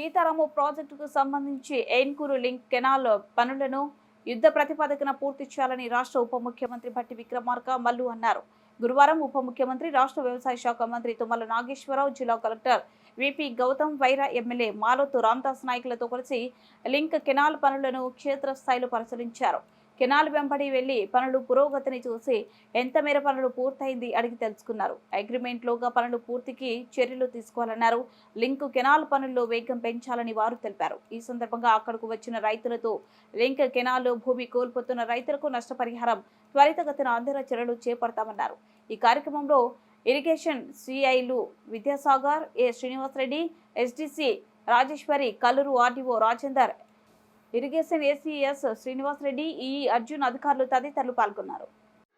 సీతారాము ప్రాజెక్టుకు సంబంధించి Enkoor link canal పనులను యుద్ధ ప్రతిపాదకన పూర్తి చేయాలని రాష్ట్ర ఉప ముఖ్యమంత్రి భట్టి విక్రమార్క మల్లు అన్నారు. గురువారం ఉప ముఖ్యమంత్రి రాష్ట్ర వ్యవసాయ శాఖ మంత్రి తుమ్మల నాగేశ్వరరావు జిల్లా collector VP Gautam Wyra MLA Maloth Ramadas నాయకులతో కలిసి లింక్ కెనాల్ పనులను క్షేత్రస్థాయిలో పరిశీలించారు. కెనాల్ వెంబడి వెళ్ళి పనులు పురోగతిని చూసి ఎంత మేర పనులు పూర్తయింది అడిగి తెలుసుకున్నారు. అగ్రిమెంట్ లోగా పనులు పూర్తికి చర్యలు తీసుకోవాలన్నారు. లింక్ కెనాల్ పనుల్లో వేగం పెంచాలని వారు తెలిపారు. ఈ సందర్భంగా అక్కడకు వచ్చిన రైతులతో లింక్ కెనాల్ భూమి కోల్పోతున్న రైతులకు నష్టపరిహారం త్వరితగతిన అందేలా చర్యలు చేపడతామన్నారు. ఈ కార్యక్రమంలో irrigation సిఐలు Vidyasagar A Srinivasa Reddy SDC Rajeshwari Kalluru RDO Rajender irrigation ACS Srinivasa Reddy ఈ అర్జున్ అధికారులు తదితరులు పాల్గొన్నారు.